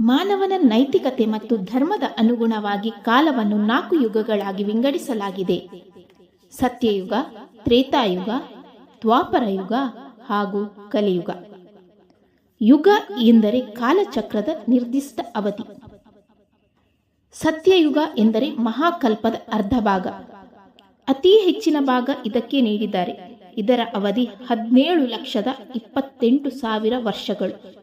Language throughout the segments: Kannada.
ಮಾನವನ ನೈತಿಕತೆ ಮತ್ತು ಧರ್ಮದ ಅನುಗುಣವಾಗಿ ಕಾಲವನ್ನು ನಾಲ್ಕು ಯುಗಗಳಾಗಿ ವಿಂಗಡಿಸಲಾಗಿದೆ. ಸತ್ಯಯುಗ, ತ್ರೇತಾಯುಗ, ದ್ವಾಪರಯುಗ ಹಾಗೂ ಕಲಿಯುಗ. ಯುಗ ಎಂದರೆ ಕಾಲಚಕ್ರದ ನಿರ್ದಿಷ್ಟ ಅವಧಿ. ಸತ್ಯಯುಗ ಎಂದರೆ ಮಹಾಕಲ್ಪದ ಅರ್ಧ ಭಾಗ. ಅತಿ ಹೆಚ್ಚಿನ ಭಾಗ ಇದಕ್ಕೆ ನೀಡಿದ್ದಾರೆ. ಇದರ ಅವಧಿ ಹದಿನೇಳು ಲಕ್ಷದ ಇಪ್ಪತ್ತೆಂಟು ಸಾವಿರ ವರ್ಷಗಳು.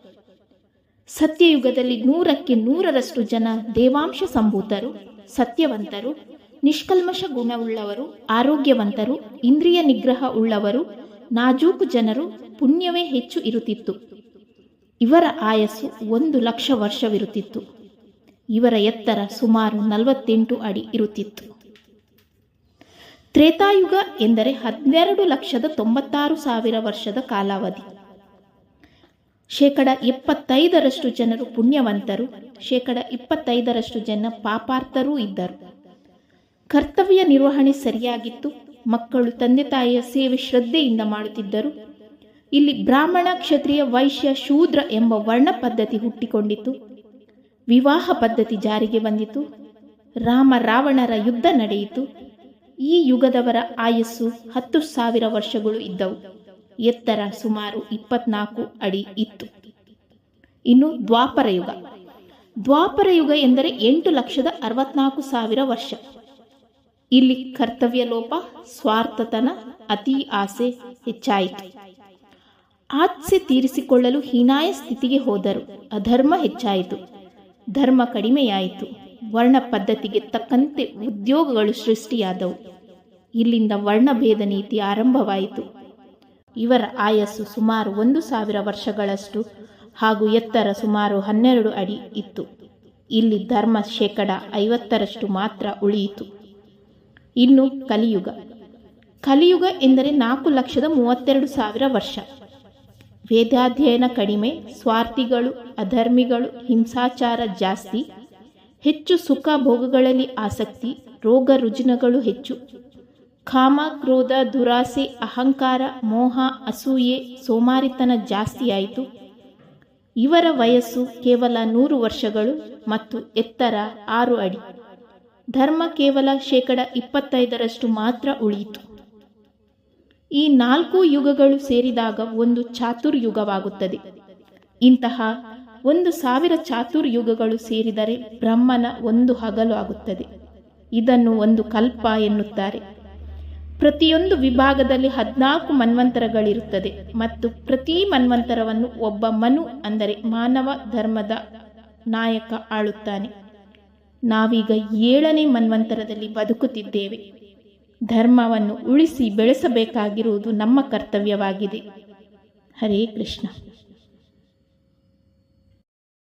ಸತ್ಯಯುಗದಲ್ಲಿ ನೂರಕ್ಕೆ ನೂರರಷ್ಟು ಜನ ದೇವಾಂಶ ಸಂಭೂತರು, ಸತ್ಯವಂತರು, ನಿಷ್ಕಲ್ಮಶ ಗುಣವುಳ್ಳವರು, ಆರೋಗ್ಯವಂತರು, ಇಂದ್ರಿಯ ನಿಗ್ರಹ ಉಳ್ಳವರು, ನಾಜೂಕು ಜನರು ಪುಣ್ಯವೇ ಹೆಚ್ಚು ಇರುತ್ತಿತ್ತು. ಇವರ ಆಯಸ್ಸು ಒಂದು ಲಕ್ಷ ವರ್ಷವಿರುತ್ತಿತ್ತು. ಇವರ ಎತ್ತರ ಸುಮಾರು ನಲವತ್ತೆಂಟು ಅಡಿ ಇರುತ್ತಿತ್ತು. ತ್ರೇತಾಯುಗ ಎಂದರೆ ಹನ್ನೆರಡು ಲಕ್ಷದ ತೊಂಬತ್ತಾರು ಸಾವಿರ ವರ್ಷದ ಕಾಲಾವಧಿ. ಶೇಕಡ ಎಪ್ಪತ್ತೈದರಷ್ಟು ಜನರು ಪುಣ್ಯವಂತರು, ಶೇಕಡ ಇಪ್ಪತ್ತೈದರಷ್ಟು ಜನ ಪಾಪಾರ್ಥರೂ ಇದ್ದರು. ಕರ್ತವ್ಯ ನಿರ್ವಹಣೆ ಸರಿಯಾಗಿತ್ತು, ಮಕ್ಕಳು ತಂದೆ ತಾಯಿಯ ಸೇವೆ ಶ್ರದ್ಧೆಯಿಂದ ಮಾಡುತ್ತಿದ್ದರು. ಇಲ್ಲಿ ಬ್ರಾಹ್ಮಣ ಕ್ಷತ್ರಿಯ ವೈಶ್ಯ ಶೂದ್ರ ಎಂಬ ವರ್ಣ ಪದ್ಧತಿ ಹುಟ್ಟಿಕೊಂಡಿತು. ವಿವಾಹ ಪದ್ಧತಿ ಜಾರಿಗೆ ಬಂದಿತು. ರಾಮ ರಾವಣರ ಯುದ್ಧ ನಡೆಯಿತು. ಈ ಯುಗದವರ ಆಯಸ್ಸು ಹತ್ತು ಸಾವಿರ ವರ್ಷಗಳು ಇದ್ದವು. ಎತ್ತರ ಸುಮಾರು ಇಪ್ಪತ್ನಾಲ್ಕು ಅಡಿ ಇತ್ತು. ಇನ್ನು ದ್ವಾಪರ ಯುಗ. ಎಂದರೆ ಎಂಟು ಲಕ್ಷದ ಅರವತ್ನಾಲ್ಕು ಸಾವಿರ ವರ್ಷ. ಇಲ್ಲಿ ಕರ್ತವ್ಯ ಲೋಪ, ಸ್ವಾರ್ಥತನ, ಅತಿ ಆಸೆ ಹೆಚ್ಚಾಯಿತು. ಆಸೆ ತೀರಿಸಿಕೊಳ್ಳಲು ಹೀನಾಯ ಸ್ಥಿತಿಗೆ ಹೋದರು. ಅಧರ್ಮ ಹೆಚ್ಚಾಯಿತು. ಧರ್ಮ ಕಡಿಮೆಯಾಯಿತು. ವರ್ಣ ಪದ್ಧತಿಗೆ ತಕ್ಕಂತೆ ಉದ್ಯೋಗಗಳು ಸೃಷ್ಟಿಯಾದವು. ಇಲ್ಲಿಂದ ವರ್ಣಭೇದ ನೀತಿ ಆರಂಭವಾಯಿತು. ಇವರ ಆಯಸ್ಸು ಸುಮಾರು ಒಂದು ಸಾವಿರ ವರ್ಷಗಳಷ್ಟು ಹಾಗೂ ಎತ್ತರ ಸುಮಾರು ಹನ್ನೆರಡು ಅಡಿ ಇತ್ತು. ಇಲ್ಲಿ ಧರ್ಮ ಶೇಕಡ ಐವತ್ತರಷ್ಟು ಮಾತ್ರ ಉಳಿಯಿತು. ಇನ್ನು ಕಲಿಯುಗ. ಕಲಿಯುಗ ಎಂದರೆ ನಾಲ್ಕು ಲಕ್ಷದ ಮೂವತ್ತೆರಡು ಸಾವಿರ ವರ್ಷ. ವೇದಾಧ್ಯಯನ ಕಡಿಮೆ, ಸ್ವಾರ್ಥಿಗಳು, ಅಧರ್ಮಿಗಳು, ಹಿಂಸಾಚಾರ ಜಾಸ್ತಿ, ಹೆಚ್ಚು ಸುಖ ಭೋಗಗಳಲ್ಲಿ ಆಸಕ್ತಿ, ರೋಗ ರುಜಿನಗಳು ಹೆಚ್ಚು. ಕಾಮ, ಕ್ರೋಧ, ದುರಾಸೆ, ಅಹಂಕಾರ, ಮೋಹ, ಅಸೂಯೆ, ಸೋಮಾರಿತನ ಜಾಸ್ತಿಯಾಯಿತು ಇವರ ವಯಸ್ಸು ಕೇವಲ ನೂರು ವರ್ಷಗಳು ಮತ್ತು ಎತ್ತರ ಆರು ಅಡಿ. ಧರ್ಮ ಕೇವಲ ಶೇಕಡ ಇಪ್ಪತ್ತೈದರಷ್ಟು ಮಾತ್ರ ಉಳಿಯಿತು. ಈ ನಾಲ್ಕು ಯುಗಗಳು ಸೇರಿದಾಗ ಒಂದು ಚಾತುರ್ಯುಗವಾಗುತ್ತದೆ. ಇಂತಹ ಒಂದು ಸಾವಿರ ಚಾತುರ್ಯುಗಗಳು ಸೇರಿದರೆ ಬ್ರಹ್ಮನ ಒಂದು ಹಗಲು ಆಗುತ್ತದೆ. ಇದನ್ನು ಒಂದು ಕಲ್ಪ ಎನ್ನುತ್ತಾರೆ. ಪ್ರತಿಯೊಂದು ವಿಭಾಗದಲ್ಲಿ ಹದಿನಾಲ್ಕು ಮನ್ವಂತರಗಳಿರುತ್ತದೆ ಮತ್ತು ಪ್ರತಿ ಮನ್ವಂತರವನ್ನು ಒಬ್ಬ ಮನು ಅಂದರೆ ಮಾನವ ಧರ್ಮದ ನಾಯಕ ಆಳುತ್ತಾನೆ. ನಾವೀಗ ಏಳನೇ ಮನ್ವಂತರದಲ್ಲಿ ಬದುಕುತ್ತಿದ್ದೇವೆ. ಧರ್ಮವನ್ನು ಉಳಿಸಿ ಬೆಳೆಸಬೇಕಾಗಿರುವುದು ನಮ್ಮ ಕರ್ತವ್ಯವಾಗಿದೆ. ಹರೇ ಕೃಷ್ಣ.